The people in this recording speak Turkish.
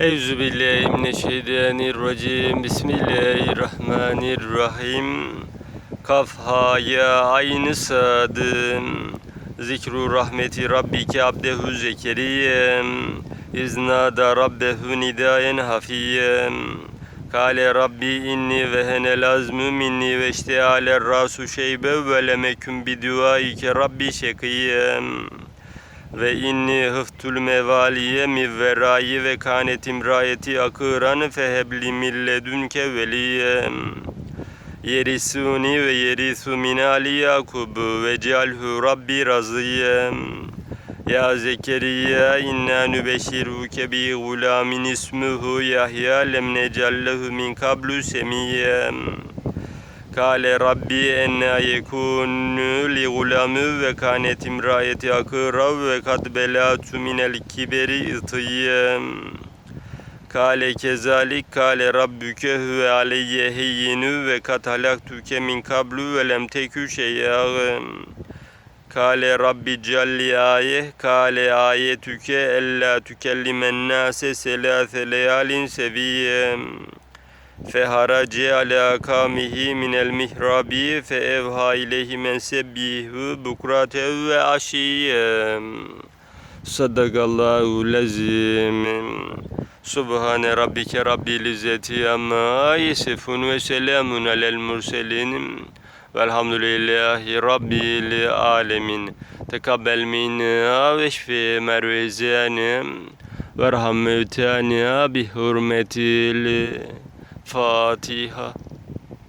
Euzu billahi mineşşeytanirracim. Bismillahirrahmanirrahim. Kaf ha ya aynı sadım. Zikru rahmeti rabbike abdehu zekeriyem. İznada rabbehu nidayen hafiyem. Kale Rabbi inni ve henel azmü minni ve iştihaler rasu şeybe ve lemeküm biduaike Rabbi şekiyem. Ve inni hıftul mevaliye mivverayi ve kanet imrayeti akıran fehebli milledünke veliyem. Yerisuni ve yerisu min ali ve cealhu Rabbi raziyem. Ya Zekeriya inna nübeşiruke bi gulamin ismuhu Yahya lem necallehu min kablu semiyem. Kale Rabbi enna yekunu li gulamü ve kanet imrayeti akıra ve kad belatu minel kiberi itiyem. Kale kezalik kale rabbuke huve aleyye heyyinu ve kad halaktuke min kablu ve lem tekü şeyyâgım. Kale Rabbi calli ayeh kale ayetüke ella tükellimen nase selâse leyalin seviyem. Feharace ala kamihi minel mihrabi fe evha ileyhi men sebbihu bukratev ve aşiyem. Sadakallahu lezim. Subhane rabbike rabbil izzeti amma yesifun ve selamun alel murselin. Velhamdülillahi rabbil alemin. Tekabbel minna ve şfi mervezana. Verham mevtana bi hurmetil Fatiha.